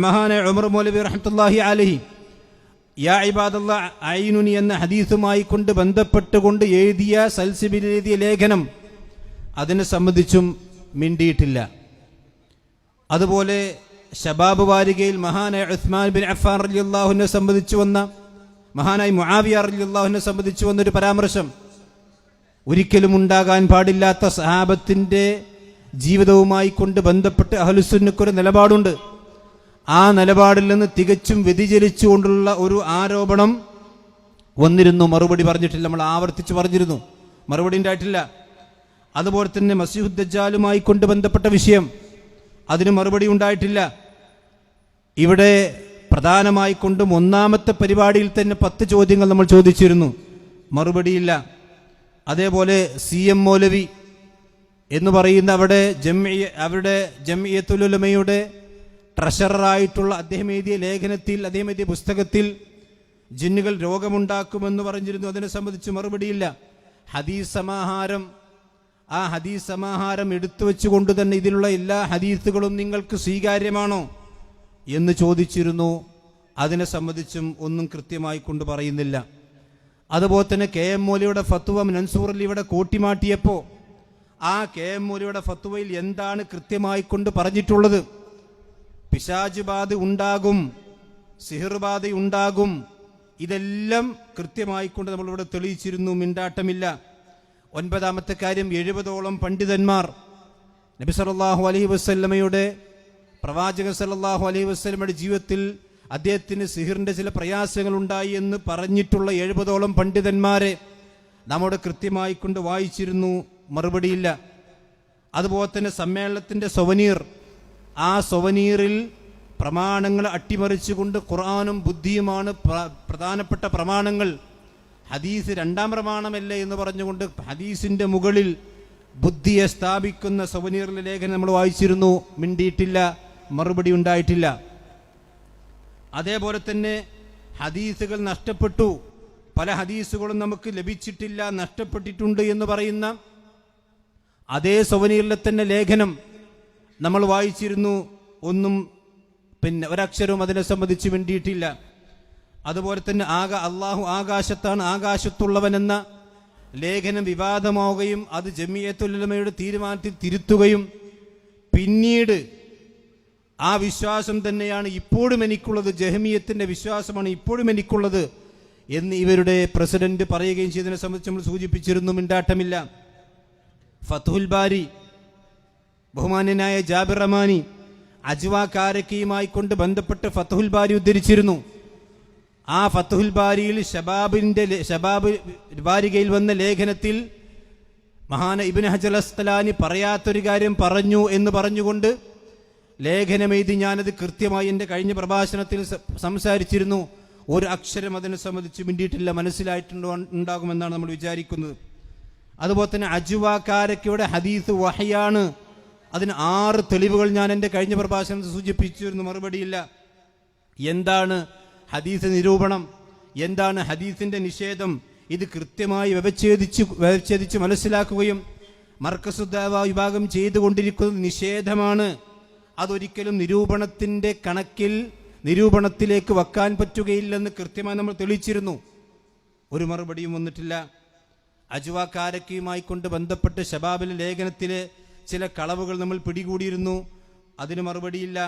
മഹാനായ ഉമർ മൗലവി റഹ്മത്തുള്ളാഹി അലഹി യാ ഇബാദല്ല ഐനുനി എന്ന ഹദീസുമായി കൊണ്ട് ബന്ധപ്പെട്ടുകൊണ്ട് എഴുതിയ സൽസിബിൽ എഴുതിയ ലേഖനം അതിനെ സംബന്ധിച്ചും മിണ്ടിയിട്ടില്ല. അതുപോലെ ഷബാബ് വാരികയിൽ മഹാനായ ഉസ്മാൻ ബിൻ അഫാൻ അലി അള്ളാഹുവിനെ സംബന്ധിച്ചു വന്ന മഹാനായി മുആവിയ അലി അള്ളാഹുവിനെ സംബന്ധിച്ചു വന്നൊരു പരാമർശം ഒരിക്കലും ഉണ്ടാകാൻ പാടില്ലാത്ത സഹാബത്തിന്റെ ജീവിതവുമായി കൊണ്ട് ബന്ധപ്പെട്ട് അഹലുസുന്നക്കൊരു നിലപാടുണ്ട്. ആ നിലപാടിൽ നിന്ന് തികച്ചും വ്യതിചലിച്ചുകൊണ്ടുള്ള ഒരു ആരോപണം വന്നിരുന്നു. മറുപടി പറഞ്ഞിട്ടില്ല. നമ്മൾ ആവർത്തിച്ച് പറഞ്ഞിരുന്നു. മറുപടി ഉണ്ടായിട്ടില്ല. അതുപോലെ തന്നെ മസീഹുദ്ദജാലുമായി കൊണ്ട് ബന്ധപ്പെട്ട വിഷയം അതിന് മറുപടി ഉണ്ടായിട്ടില്ല. ഇവിടെ പ്രധാനമായി കൊണ്ടും ഒന്നാമത്തെ പരിപാടിയിൽ തന്നെ പത്ത് ചോദ്യങ്ങൾ നമ്മൾ ചോദിച്ചിരുന്നു. മറുപടിയില്ല. അതേപോലെ സി എം മൗലവി എന്ന് പറയുന്ന അവിടെ ജംഇയ അവരുടെ ജംഇയത്തുലുലമയുടെ ട്രഷററായിട്ടുള്ള അദ്ദേഹം എഴുതിയ ലേഖനത്തിൽ അദ്ദേഹം എഴുതിയ പുസ്തകത്തിൽ ജിന്നുകൾ രോഗമുണ്ടാക്കുമെന്ന് പറഞ്ഞിരുന്നു. അതിനെ സംബന്ധിച്ച് മറുപടിയില്ല. ഹദീസ് സമാഹാരം ആ ഹദീസ് സമാഹാരം എടുത്തു വെച്ചുകൊണ്ട് തന്നെ ഇതിലുള്ള എല്ലാ ഹദീസുകളും നിങ്ങൾക്ക് സ്വീകാര്യമാണോ എന്ന് ചോദിച്ചിരുന്നു. അതിനെ സംബന്ധിച്ചും ഒന്നും കൃത്യമായി കൊണ്ട് പറയുന്നില്ല. അതുപോലെ തന്നെ കെ എം മോലിയുടെ ഫത്തുവ മൻസൂർ അലിയുടെ കൂട്ടിമാട്ടിയപ്പോൾ ആ കെ എം മോലിയുടെ ഫത്വയിൽ എന്താണ് കൃത്യമായി കൊണ്ട് പറഞ്ഞിട്ടുള്ളത്? പിശാജ് ബാധ ഉണ്ടാകും സിഹിർബാധ ഉണ്ടാകും. ഇതെല്ലാം കൃത്യമായിക്കൊണ്ട് നമ്മളിവിടെ തെളിയിച്ചിരുന്നു മിണ്ടാട്ടമില്ല. ഒൻപതാമത്തെ കാര്യം എഴുപതോളം പണ്ഡിതന്മാർ നബി സല്ലല്ലാഹു അലൈഹി വസല്ലമയുടെ പ്രവാചകൻ സല്ലല്ലാഹു അലൈഹി വസല്ലമയുടെ ജീവിതത്തിൽ അദ്ദേഹത്തിന് സിഹിറിന്റെ ചില പ്രയാസങ്ങൾ ഉണ്ടായി എന്ന് പറഞ്ഞിട്ടുള്ള എഴുപതോളം പണ്ഡിതന്മാരെ നമ്മുടെ കൃത്യമായിക്കൊണ്ട് വായിച്ചിരുന്നു. മറുപടിയില്ല. അതുപോലെ തന്നെ സമ്മേളനത്തിന്റെ സൊവനീർ ആ സൊവനീറിൽ പ്രമാണങ്ങൾ അട്ടിമറിച്ചുകൊണ്ട് ഖുർആാനും ബുദ്ധിയുമാണ് പ്ര- പ്രധാനപ്പെട്ട പ്രമാണങ്ങൾ. ഹദീസ് രണ്ടാം പ്രമാണമല്ലേ എന്ന് പറഞ്ഞുകൊണ്ട് ഹദീസിന്റെ മുകളിൽ ബുദ്ധിയെ സ്ഥാപിക്കുന്ന സൊവനീറിലെ ലേഖനം നമ്മൾ വായിച്ചിരുന്നു. മിണ്ടിയിട്ടില്ല മറുപടി ഉണ്ടായിട്ടില്ല. അതേപോലെ തന്നെ ഹദീസുകൾ നഷ്ടപ്പെട്ടു. പല ഹദീസുകളും നമുക്ക് ലഭിച്ചിട്ടില്ല നഷ്ടപ്പെട്ടിട്ടുണ്ട് എന്ന് പറയുന്ന അതേ സൊവനീറിലെ തന്നെ ലേഖനം. നമ്മൾ വായിച്ചിരുന്നു ഒന്നും പിന്നെ ഒരക്ഷരവും അതിനെ സംബന്ധിച്ച് വേണ്ടിയിട്ടില്ല അതുപോലെ തന്നെ ആക അള്ളാഹു ആകാശത്താണ് ആകാശത്തുള്ളവനെന്ന ലേഖനം വിവാദമാവുകയും അത് ജമിയത്തുലമയുടെ തീരുമാനത്തിൽ തിരുത്തുകയും പിന്നീട് ആ വിശ്വാസം തന്നെയാണ് ഇപ്പോഴും എനിക്കുള്ളത് ജഹമിയത്തിന്റെ വിശ്വാസമാണ് ഇപ്പോഴും എനിക്കുള്ളത് എന്ന് ഇവരുടെ പ്രസിഡന്റ് പറയുകയും ചെയ്തതിനെ സംബന്ധിച്ച് നമ്മൾ സൂചിപ്പിച്ചിരുന്നു മിണ്ടാട്ടമില്ല. ഫത്തുൽ ബാരി ബഹുമാന്യനായ ജാബിർ റഹ്മാനി അജ്വ കാരക്കിയുമായി കൊണ്ട് ബന്ധപ്പെട്ട് ഫത്തുഹുൽ ബാരി ഉദ്ധരിച്ചിരുന്നു. ആ ഫത്തുഹുൽ ബാരിയിൽ ഷബാബിന്റെ ഷബാബ് വാരികയിൽ വന്ന ലേഖനത്തിൽ മഹാന ഇബിൻ ഹജൽ അസ്തലാനി പറയാത്തൊരു കാര്യം പറഞ്ഞു എന്ന് പറഞ്ഞുകൊണ്ട് ലേഖനമെഴുതി ഞാനത് കൃത്യമായി എന്റെ കഴിഞ്ഞ പ്രഭാഷണത്തിൽ സംസാരിച്ചിരുന്നു. ഒരു അക്ഷരം അതിനെ സംബന്ധിച്ച് മിണ്ടിയിട്ടില്ല മനസ്സിലായിട്ടുണ്ടോ ഉണ്ടാകുമെന്നാണ് നമ്മൾ വിചാരിക്കുന്നത്. അതുപോലെ തന്നെ അജുവാക്കാരക്കയുടെ ഹദീസ് വഹയാണ്. അതിന് ആറ് തെളിവുകൾ ഞാൻ എന്റെ കഴിഞ്ഞ പ്രഭാഷണത്തിൽ സൂചിപ്പിച്ചിരുന്നു. മറുപടിയില്ല. എന്താണ് ഹദീസ് നിരൂപണം? എന്താണ് ഹദീസിന്റെ നിഷേധം? ഇത് കൃത്യമായി വ്യവച്ഛേദിച്ച് വ്യവച്ഛേദിച്ച് മനസ്സിലാക്കുകയും മർക്കസുദ്ധാവ വിഭാഗം ചെയ്തുകൊണ്ടിരിക്കുന്നത് നിഷേധമാണ്. അതൊരിക്കലും നിരൂപണത്തിന്റെ കണക്കിൽ നിരൂപണത്തിലേക്ക് വെക്കാൻ പറ്റുകയില്ലെന്ന് കൃത്യമായി നമ്മൾ തെളിയിച്ചിരുന്നു. ഒരു മറുപടിയും വന്നിട്ടില്ല. അജുവാക്കാരക്കയുമായി കൊണ്ട് ബന്ധപ്പെട്ട് ഷബാബിലെ ലേഖനത്തിലെ ചില കളവുകൾ നമ്മൾ പിടികൂടിയിരുന്നു. അതിന് മറുപടിയില്ല.